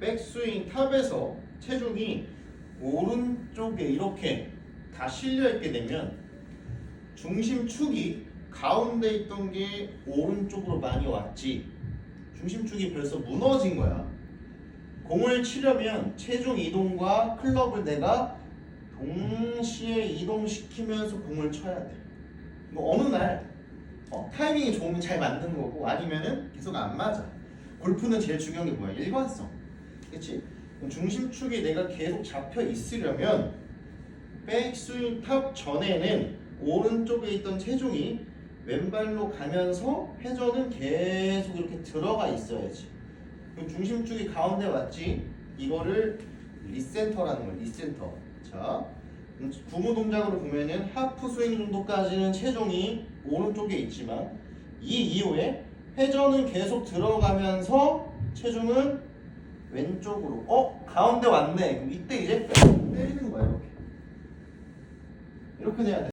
백스윙 탑에서 체중이 오른쪽에 이렇게 다 실려 있게 되면 중심축이 가운데 있던 게 오른쪽으로 많이 왔지. 중심축이 벌써 무너진 거야. 공을 치려면 체중 이동과 클럽을 내가 동시에 이동시키면서 공을 쳐야 돼. 뭐 어느 날 어, 타이밍이 좋으면 잘 맞는 거고 아니면은 계속 안 맞아. 골프는 제일 중요한 게 뭐야? 일관성. 그렇지? 중심축이 내가 계속 잡혀 있으려면 백스윙 탑 전에는 오른쪽에 있던 체중이 왼발로 가면서 회전은 계속 이렇게 들어가 있어야지. 중심축이 가운데 왔지? 이거를 리센터라는 거야. 리센터. 자, 음, 구무 동작으로 보면은 하프 스윙 정도까지는 체중이 오른쪽에 있지만 이 이후에 회전은 계속 들어가면서 체중은 왼쪽으로 어? 가운데 왔네. 그럼 이때 이제 때리는 거야 이렇게. 이렇게 돼야 돼